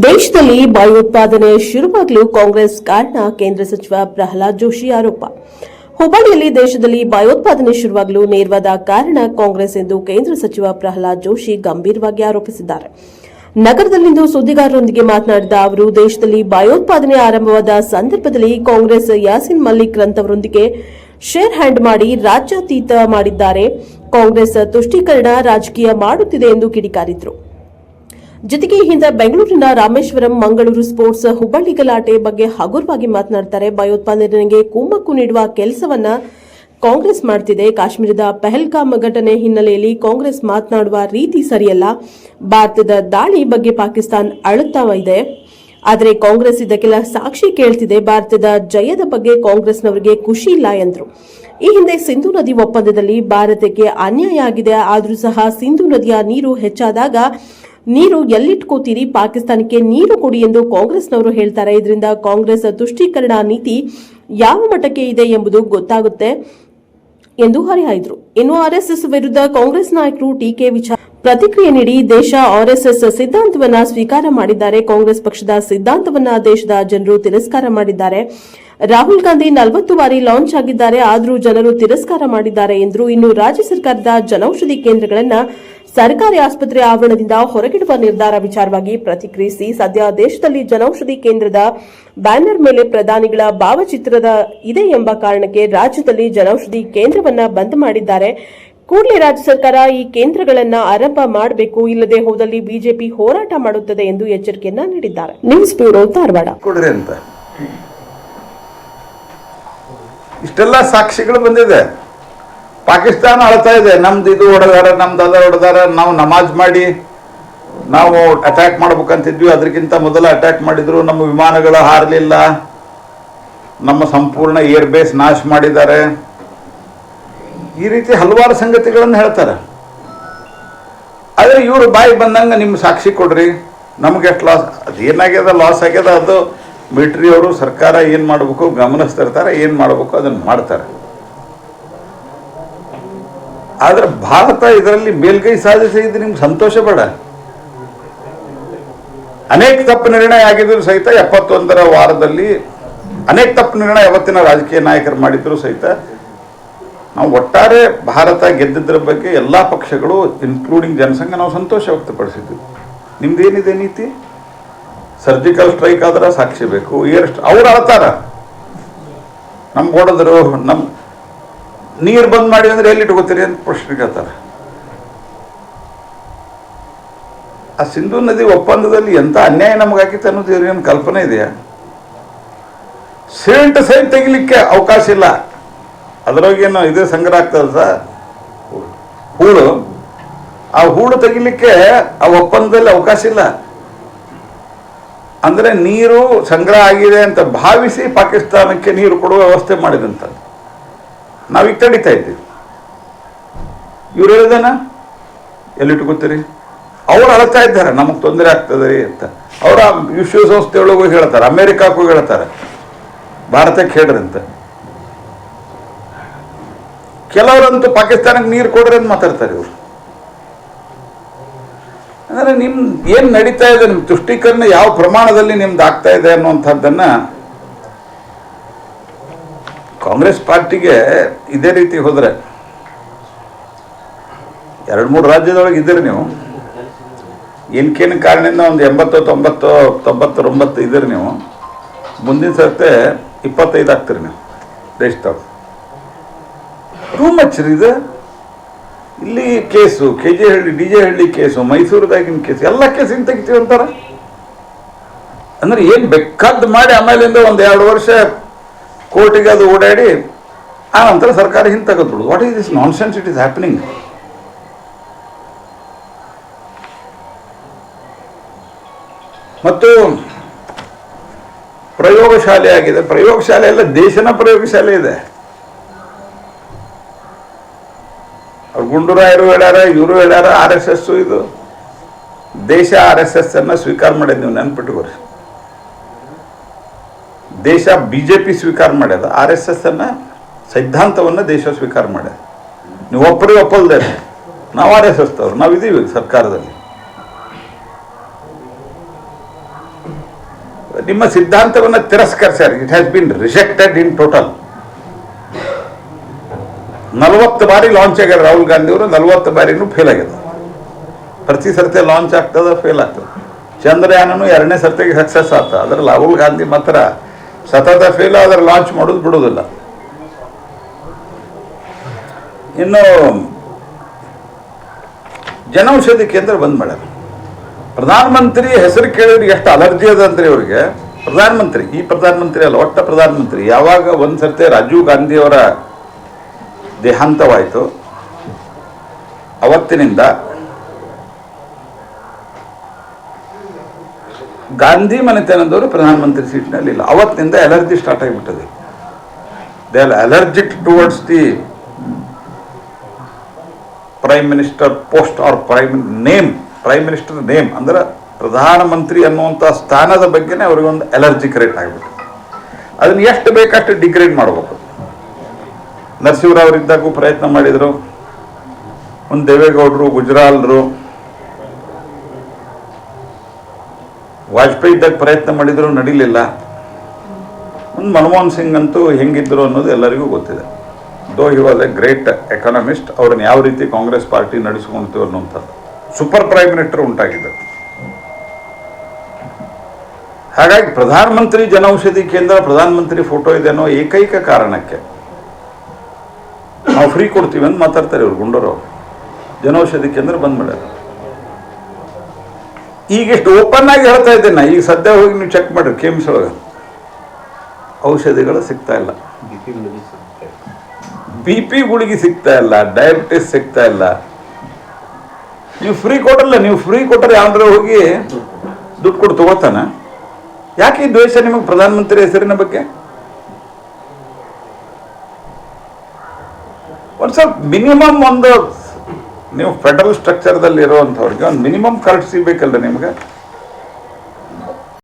ದೇಶದಲ್ಲಿ ಭಯೋತ್ಪಾದನೆ ಶುರುವಾಗಲು ಕಾಂಗ್ರೆಸ್ ಕಾರಣ ಕೇಂದ್ರ ಸಚಿವ ಪ್ರಹ್ಲಾದ್ ಜೋಶಿ ಆರೋಪ. ಹುಬ್ಬಳ್ಳಿಯಲ್ಲಿ ದೇಶದಲ್ಲಿ ಭಯೋತ್ಪಾದನೆ ಶುರುವಾಗಲು ನೇರವಾದ ಕಾರಣ ಕಾಂಗ್ರೆಸ್ ಎಂದು ಕೇಂದ್ರ ಸಚಿವ ಪ್ರಹ್ಲಾದ್ ಜೋಶಿ ಗಂಭೀರವಾಗಿ ಆರೋಪಿಸಿದ್ದಾರೆ. ನಗರದಲ್ಲಿಂದು ಸುದ್ದಿಗಾರರೊಂದಿಗೆ ಮಾತನಾಡಿದ ಅವರು, ದೇಶದಲ್ಲಿ ಭಯೋತ್ಪಾದನೆ ಆರಂಭವಾದ ಸಂದರ್ಭದಲ್ಲಿ ಕಾಂಗ್ರೆಸ್ ಯಾಸಿನ್ ಮಲ್ಲಿಕ್ ರಂತವರೊಂದಿಗೆ ಶೇರ್ ಹ್ಯಾಂಡ್ ಮಾಡಿ ರಾಜ್ಯಾತೀತ ಮಾಡಿದ್ದಾರೆ. ಕಾಂಗ್ರೆಸ್ ತುಷ್ಟೀಕರಣ ರಾಜಕೀಯ ಮಾಡುತ್ತಿದೆ ಎಂದು ಕಿಡಿಕಾರಿದರು. ಜೊತೆಗೆ ಈ ಹಿಂದೆ ಬೆಂಗಳೂರಿನ ರಾಮೇಶ್ವರಂ ಮಂಗಳೂರು ಸ್ಪೋರ್ಟ್ಸ್ ಹುಬ್ಬಳ್ಳಿ ಗಲಾಟೆ ಬಗ್ಗೆ ಹಗುರವಾಗಿ ಮಾತನಾಡ್ತಾರೆ. ಭಯೋತ್ಪಾದನೆಗೆ ಕುಮ್ಮಕ್ಕು ನೀಡುವ ಕೆಲಸವನ್ನ ಕಾಂಗ್ರೆಸ್ ಮಾಡ್ತಿದೆ. ಕಾಶ್ಮೀರದ ಪಹಲ್ಗಾಮ್ ಘಟನೆ ಹಿನ್ನೆಲೆಯಲ್ಲಿ ಕಾಂಗ್ರೆಸ್ ಮಾತನಾಡುವ ರೀತಿ ಸರಿಯಲ್ಲ. ಭಾರತದ ದಾಳಿ ಬಗ್ಗೆ ಪಾಕಿಸ್ತಾನ ಅಳುತ್ತಾ ಇದೆ. ಆದರೆ ಕಾಂಗ್ರೆಸ್ ಇದಕ್ಕೆಲ್ಲ ಸಾಕ್ಷಿ ಕೇಳ್ತಿದೆ. ಭಾರತದ ಜಯದ ಬಗ್ಗೆ ಕಾಂಗ್ರೆಸ್ನವರಿಗೆ ಖುಷಿ ಇಲ್ಲ ಎಂದರು. ಈ ಹಿಂದೆ ಸಿಂಧು ನದಿ ಒಪ್ಪಂದದಲ್ಲಿ ಭಾರತಕ್ಕೆ ಅನ್ಯಾಯ ಆಗಿದೆ. ಆದರೂ ಸಹ ಸಿಂಧು ನದಿಯ ನೀರು ಹೆಚ್ಚಾದಾಗ ನೀರು ಎಲ್ಲಿಟ್ಕೋತೀರಿ? ಪಾಕಿಸ್ತಾನಕ್ಕೆ ನೀರು ಕೊಡಿ ಎಂದು ಕಾಂಗ್ರೆಸ್ನವರು ಹೇಳ್ತಾರೆ. ಇದರಿಂದ ಕಾಂಗ್ರೆಸ್ ತುಷ್ಟೀಕರಣ ನೀತಿ ಯಾವ ಮಟ್ಟಕ್ಕೆ ಇದೆ ಎಂಬುದು ಗೊತ್ತಾಗುತ್ತೆ ಎಂದು ಹರಿಹಾಯ್ದರು. ಇನ್ನು ಆರ್ಎಸ್ಎಸ್ ವಿರುದ್ಧ ಕಾಂಗ್ರೆಸ್ ನಾಯಕರು ಟೀಕೆ ವಿಚಾರ ಪ್ರತಿಕ್ರಿಯೆ ನೀಡಿ ದೇಶ ಆರ್ಎಸ್ಎಸ್ ಸಿದ್ಧಾಂತವನ್ನ ಸ್ವೀಕಾರ ಮಾಡಿದ್ದಾರೆ. ಕಾಂಗ್ರೆಸ್ ಪಕ್ಷದ ಸಿದ್ಧಾಂತವನ್ನ ದೇಶದ ಜನರು ತಿರಸ್ಕಾರ ಮಾಡಿದ್ದಾರೆ. ರಾಹುಲ್ ಗಾಂಧಿ ನಲವತ್ತು ಬಾರಿ ಲಾಂಚ್ ಆಗಿದ್ದಾರೆ. ಆದರೂ ಜನರು ತಿರಸ್ಕಾರ ಮಾಡಿದ್ದಾರೆ ಎಂದರು ಇನ್ನು ರಾಜ್ಯ ಸರ್ಕಾರದ ಜನೌಷಧಿ ಕೇಂದ್ರಗಳನ್ನ ಸರ್ಕಾರಿ ಆಸ್ಪತ್ರೆ ಆವರಣದಿಂದ ಹೊರಗಿಡುವ ನಿರ್ಧಾರ ವಿಚಾರವಾಗಿ ಪ್ರತಿಕ್ರಿಯಿಸಿ ಸದ್ಯ ದೇಶದಲ್ಲಿ ಜನೌಷಧಿ ಕೇಂದ್ರದ ಬ್ಯಾನರ್ ಮೇಲೆ ಪ್ರಧಾನಿಗಳ ಭಾವಚಿತ್ರದ ಇದೆ ಎಂಬ ಕಾರಣಕ್ಕೆ ರಾಜ್ಯದಲ್ಲಿ ಜನೌಷಧಿ ಕೇಂದ್ರವನ್ನ ಬಂದ್ ಮಾಡಿದ್ದಾರೆ. ಕೂಡಲೇ ರಾಜ್ಯ ಸರ್ಕಾರ ಈ ಕೇಂದ್ರಗಳನ್ನ ಆರಂಭ ಮಾಡಬೇಕು, ಇಲ್ಲದೆ ಹೋದಲ್ಲಿ ಬಿಜೆಪಿ ಹೋರಾಟ ಮಾಡುತ್ತದೆ ಎಂದು ಎಚ್ಚರಿಕೆಯನ್ನ ನೀಡಿದ್ದಾರೆ. News bureau Dharwad. ಇಷ್ಟೆಲ್ಲ ಸಾಕ್ಷಿಗಳು ಬಂದಿದೆ. ಪಾಕಿಸ್ತಾನ ಅಳ್ತಾ ಇದೆ. ನಮ್ದು ಇದು ಹೊಡೆದಾರ, ನಮ್ದು ಅದ ಹೊಡೆದಾರ, ನಾವು ನಮಾಜ್ ಮಾಡಿ ನಾವು ಅಟ್ಯಾಕ್ ಮಾಡ್ಬೇಕಂತಿದ್ವಿ. ಅದಕ್ಕಿಂತ ಮೊದಲು ಅಟ್ಯಾಕ್ ಮಾಡಿದ್ರು. ನಮ್ಮ ವಿಮಾನಗಳು ಹಾರಲಿಲ್ಲ. ನಮ್ಮ ಸಂಪೂರ್ಣ ಏರ್ ಬೇಸ್ ನಾಶ ಮಾಡಿದ್ದಾರೆ. ಈ ರೀತಿ ಹಲವಾರು ಸಂಗತಿಗಳನ್ನು ಹೇಳ್ತಾರೆ. ಆದರೆ ಇವರು ಬಾಯಿ ಬಂದಂಗೆ ನಿಮ್ಮ ಸಾಕ್ಷಿ ಕೊಡ್ರಿ. ನಮ್ಗೆ ಎಷ್ಟು ಲಾಸ್ ಅದು ಏನಾಗ್ಯದ ಲಾಸ್ ಆಗ್ಯದ, ಅದು ಮಿಲಿಟ್ರಿ ಅವರು ಸರ್ಕಾರ ಏನು ಮಾಡಬೇಕು ಗಮನಿಸ್ತಿರ್ತಾರೆ ಏನು ಮಾಡಬೇಕು, ಅದನ್ನು ಮಾಡ್ತಾರೆ. ಆದ್ರೆ ಭಾರತ ಇದರಲ್ಲಿ ಮೇಲ್ಗೈ ಸಾಧಿಸಿದ್ದು ನಿಮ್ಗೆ ಸಂತೋಷ ಬೇಡ. ಅನೇಕ ತಪ್ಪು ನಿರ್ಣಯ ಆಗಿದ್ರು ಸಹಿತ ಎಪ್ಪತ್ತೊಂದರ ವಾರದಲ್ಲಿ ಅನೇಕ ತಪ್ಪು ನಿರ್ಣಯ ಯಾವತ್ತಿನ ರಾಜಕೀಯ ನಾಯಕರು ಮಾಡಿದ್ರು ಸಹಿತ ನಾವು ಒಟ್ಟಾರೆ ಭಾರತ ಗೆದ್ದಿದ್ದರ ಬಗ್ಗೆ ಎಲ್ಲ ಪಕ್ಷಗಳು ಇನ್ಕ್ಲೂಡಿಂಗ್ ಜನಸಂಘ, ನಾವು ಸಂತೋಷ ವ್ಯಕ್ತಪಡಿಸಿದ್ವಿ. ನಿಮ್ದೇನಿದೆ ನೀತಿ? ಸರ್ಜಿಕಲ್ ಸ್ಟ್ರೈಕ್ ಆದ್ರೆ ಸಾಕ್ಷಿ ಬೇಕು. ಏರ್ ಅವ್ರು ಅಳ್ತಾರ ನಮ್ಗೆ ಹೊಡೆದ್ರು ನಮ್ಮ ನೀರು ಬಂದ್ ಮಾಡಿ ಅಂದ್ರೆ ಎಲ್ಲಿ ಇಟ್ಕೋತೀರಿ ಅಂತ ಪ್ರಶ್ನೆ ಕೇಳ್ತಾರೆ. ಆ ಸಿಂಧು ನದಿ ಒಪ್ಪಂದದಲ್ಲಿ ಎಂತ ಅನ್ಯಾಯ ನಮಗಾಗಿತ್ತು ಅನ್ನೋದು ಏನು ಕಲ್ಪನೆ ಇದೆಯಾ? ಸೇಂಟ್ ಸೈಡ್ ತೆಗಿಲಿಕ್ಕೆ ಅವಕಾಶ ಇಲ್ಲ. ಅದರೊಳಗೇನು ಇದೇ ಸಂಗ್ರಹ ಆಗ್ತದ ಸರ್. ಹೂಳು. ಆ ಹೂಳು ತೆಗಿಲಿಕ್ಕೆ ಆ ಒಪ್ಪಂದದಲ್ಲಿ ಅವಕಾಶ ಇಲ್ಲ. ಅಂದ್ರೆ ನೀರು ಸಂಗ್ರಹ ಆಗಿದೆ ಅಂತ ಭಾವಿಸಿ ಪಾಕಿಸ್ತಾನಕ್ಕೆ ನೀರು ಕೊಡುವ ವ್ಯವಸ್ಥೆ ಮಾಡಿದಂತ ನಾವೀಗ ತಡಿತಾ ಇದ್ದೀವಿ. ಇವ್ರು ಹೇಳಿದಾನ? ಎಲ್ಲಿಟ್ಕೋತೀರಿ? ಅವ್ರು ಅಳ್ತಾ ಇದ್ದಾರೆ. ನಮಗೆ ತೊಂದರೆ ಆಗ್ತದೆ ರೀ ಅಂತ. ಅವರ ವಿಶ್ವಸಂಸ್ಥೆ ಒಳಗೂ ಹೇಳ್ತಾರೆ. ಅಮೇರಿಕಾಕ್ಕೂ ಹೇಳ್ತಾರೆ. ಭಾರತಕ್ಕೆ ಹೇಳ್ರಿ ಅಂತ. ಕೆಲವರಂತೂ ಪಾಕಿಸ್ತಾನಕ್ಕೆ ನೀರು ಕೊಡ್ರಿ ಅಂತ ಮಾತಾಡ್ತಾರೆ ಇವರು. ಅಂದರೆ ನಿಮ್ಮ ಏನು ನಡೀತಾ ಇದೆ ನಿಮ್ಮ ತುಷ್ಟೀಕರಣ ಯಾವ ಪ್ರಮಾಣದಲ್ಲಿ ನಿಮ್ದು ಆಗ್ತಾ ಇದೆ ಅನ್ನುವಂಥದ್ದನ್ನ ಕಾಂಗ್ರೆಸ್ ಪಾರ್ಟಿಗೆ ಇದೇ ರೀತಿ ಹೋದ್ರೆ ಎರಡು ಮೂರು ರಾಜ್ಯದೊಳಗೆ ಇದ್ದೀರಿ ನೀವು. ಏನಕ್ಕೇನು ಕಾರಣದಿಂದ ಒಂದು ಎಂಬತ್ತು ತೊಂಬತ್ತು ತೊಂಬತ್ತೊಂಬತ್ತು ಇದ್ದೀರಿ ನೀವು. ಮುಂದಿನ ಸರ್ತೆ ಇಪ್ಪತ್ತೈದು ಆಗ್ತೀರಿ ನೀವು ದೇಶದವ್ರು. ರೂಮ್ ಹಚ್ಚಿರಿ ಇದು. ಇಲ್ಲಿ case K J Halli D J Halli case, ಮೈಸೂರದಾಗಿನ case, ಎಲ್ಲ ಕೇಸಿನ ತೆಗಿತೀವಿ ಅಂತಾರೆ. ಅಂದ್ರೆ ಏನು ಬೇಕಾದ್ದು ಮಾಡಿ ಆಮೇಲಿಂದ ಒಂದು ಎರಡು ವರ್ಷ ಕೋರ್ಟಿಗೆ ಅದು ಓಡಾಡಿ, ಆ ನಂತರ ಸರ್ಕಾರ ಹಿಂದೆ what is this nonsense it is happening ಮತ್ತು ಪ್ರಯೋಗಶಾಲೆ ಆಗಿದೆ. ಪ್ರಯೋಗಶಾಲೆ ಎಲ್ಲ ದೇಶನ ಪ್ರಯೋಗಶಾಲೆ ಇದೆ. ಅವ್ರು ಗುಂಡೂರಾಯರು ಹೇಳ್ಯಾರ, ಇವರು ಹೇಳ್ಯಾರ, ಆರ್ ಎಸ್ ಎಸ್ ಇದು. ದೇಶ ಆರ್ ಎಸ್ ಎಸ್ ಅನ್ನ ಸ್ವೀಕಾರ ಮಾಡಿದ್ ನೀವು ನೆನ್ಪಿಟ್ಕೋರಿ ದೇಶ ಬಿಜೆಪಿ ಸ್ವೀಕಾರ ಮಾಡ್ಯದ ಆರ್ ಎಸ್ ಎಸ್ ಅನ್ನ ಸಿದ್ಧಾಂತವನ್ನ ದೇಶ ಸ್ವೀಕಾರ ಮಾಡ್ಯದ. ನೀವು ಒಬ್ಬರಿಗೆ ಒಪ್ಪಲ್ದೆ ನಾವು ಆರ್ ಎಸ್ ಎಸ್ ತವ್ರು ನಾವು ಇದೀವಿ ಸರ್ಕಾರದಲ್ಲಿ. ನಿಮ್ಮ ಸಿದ್ಧಾಂತವನ್ನು ತಿರಸ್ಕರಿಸ್ಯಾರ it has been rejected in total ನಲವತ್ತು ಬಾರಿ ಲಾಂಚ್ ಆಗ್ಯಾರ ರಾಹುಲ್ ಗಾಂಧಿ ಅವರು ನಲವತ್ತು ಬಾರಿನೂ ಫೇಲ್ ಆಗ್ಯದ. ಪ್ರತಿ ಸರ್ತಿ ಲಾಂಚ್ ಆಗ್ತದ ಫೇಲ್ ಆಗ್ತದೆ. ಚಂದ್ರಯಾನನು ಎರಡನೇ ಸರ್ತಿಗೆ ಸಕ್ಸಸ್ ಆಗ್ತದೆ ಅದ್ರಲ್ಲಿ ರಾಹುಲ್ ಗಾಂಧಿ ಮಾತ್ರ ಸತತ ಫೇಲ್ ಆದರೆ ಲಾಂಚ್ ಮಾಡೋದು ಬಿಡೋದಿಲ್ಲ. ಇನ್ನು ಜನೌಷಧಿ ಕೇಂದ್ರ ಬಂದ್ ಮಾಡ್ಯಾರ. ಪ್ರಧಾನಮಂತ್ರಿ ಹೆಸರು ಕೇಳಿದ್ರಿಗೆ ಎಷ್ಟು ಅಲರ್ಜಿ ಅದ ಅಂದ್ರೆ ಅವರಿಗೆ. ಪ್ರಧಾನಮಂತ್ರಿ, ಈ ಪ್ರಧಾನಮಂತ್ರಿ ಅಲ್ಲ, ಒಟ್ಟ ಪ್ರಧಾನಮಂತ್ರಿ. ಯಾವಾಗ ಒಂದು ಸರ್ತಿ ರಾಜೀವ್ ಗಾಂಧಿಯವರ ದೇಹಾಂತವಾಯಿತು. ಅವತ್ತಿನಿಂದ ಗಾಂಧಿ ಮನೆತನದವರು ಪ್ರಧಾನಮಂತ್ರಿ ಸೀಟ್ನಲ್ಲಿ ಇಲ್ಲ. ಅವತ್ತಿನಿಂದ allergy start ಆಗಿಬಿಟ್ಟದೆ. They are allergic towards the prime minister post or prime name prime minister name ಅಂದ್ರೆ ಪ್ರಧಾನಮಂತ್ರಿ ಅನ್ನುವಂಥ ಸ್ಥಾನದ ಬಗ್ಗೆನೇ ಅವ್ರಿಗೊಂದು ಅಲರ್ಜಿ ಕ್ರಿಯೇಟ್ ಆಗಿಬಿಟ್ಟು. ಅದನ್ನು ಎಷ್ಟು ಬೇಕಷ್ಟು ಡಿಗ್ರೇಡ್ ಮಾಡಬೇಕು. ನರಸಿಂಹರಾವ್ ಇದ್ದಾಗೂ ಪ್ರಯತ್ನ ಮಾಡಿದರು. ಒಂದು ದೇವೇಗೌಡರು, ಗುಜರಾಲ್ರು ವಾಜಪೇಯಿ ಇದ್ದಾಗ ಪ್ರಯತ್ನ ಮಾಡಿದ್ರು, ನಡೀಲಿಲ್ಲ. ಒಂದು ಮನಮೋಹನ್ ಸಿಂಗ್ ಅಂತೂ ಹೆಂಗಿದ್ರು ಅನ್ನೋದು ಎಲ್ಲರಿಗೂ ಗೊತ್ತಿದೆ. Though he was a great economist ಅವ್ರನ್ನ ಯಾವ ರೀತಿ ಕಾಂಗ್ರೆಸ್ ಪಾರ್ಟಿ ನಡೆಸ್ಕೊಳ್ತೀವಿ ಅನ್ನುವಂಥದ್ದು. ಸೂಪರ್ ಪ್ರೈಮ್ ಮಿನಿಸ್ಟರ್ ಉಂಟಾಗಿದ್ದ ಹಾಗಾಗಿ ಪ್ರಧಾನಮಂತ್ರಿ ಜನೌಷಧಿ ಕೇಂದ್ರ, ಪ್ರಧಾನಮಂತ್ರಿ ಫೋಟೋ ಇದೆ ಅನ್ನೋ ಏಕೈಕ ಕಾರಣಕ್ಕೆ ನಾವು ಫ್ರೀ ಕೊಡ್ತೀವಿ ಅಂತ ಮಾತಾಡ್ತಾರೆ ಇವ್ರು ಗುಂಡೂರು ಜನೌಷಧಿ ಕೇಂದ್ರ ಬಂದ್ ಮಾಡ್ಯಾರ ಈಗ ಎಷ್ಟು ಓಪನ್ ಆಗಿ ಹೇಳ್ತಾ ಇದ್ದೇನೆ. ಈಗ ಸದ್ಯ ಹೋಗಿ ನೀವು ಚೆಕ್ ಮಾಡ್ರಿ ಕೆಮ್ಸ್ ಒಳಗೆ. ಔಷಧಿಗಳು ಸಿಗ್ತಾ ಇಲ್ಲ. ಬಿ ಪಿ ಗುಳಿಗೆ ಸಿಗ್ತಾ ಇಲ್ಲ ಡಯಾಬಿಟಿಸ್ ಸಿಗ್ತಾ ಇಲ್ಲ. ನೀವು ಫ್ರೀ ಕೊಟ್ಟಲ್ಲ ನೀವು ಫ್ರೀ ಕೊಟ್ಟರೆ ಯಾವ್ದ್ರೆ ಹೋಗಿ ದುಡ್ಡು ಕೊಟ್ಟು ತಗೋತಾನೆ. ಯಾಕೆ ಈ ದ್ವೇಷ ನಿಮಗೆ ಪ್ರಧಾನಮಂತ್ರಿ ಹೆಸರಿನ ಬಗ್ಗೆ? ಒಂದು ಸ್ವಲ್ಪ ಮಿನಿಮಮ್ ಒಂದು ನೀವು ಫೆಡರಲ್ ಸ್ಟ್ರಕ್ಚರ್ದಲ್ಲಿ ಇರುವಂಥವ್ರಿಗೆ ಒಂದು ಮಿನಿಮಮ್ ಕರ್ಟ್ಸಿ ಬೇಕಲ್ಲ ನಿಮ್ಗೆ?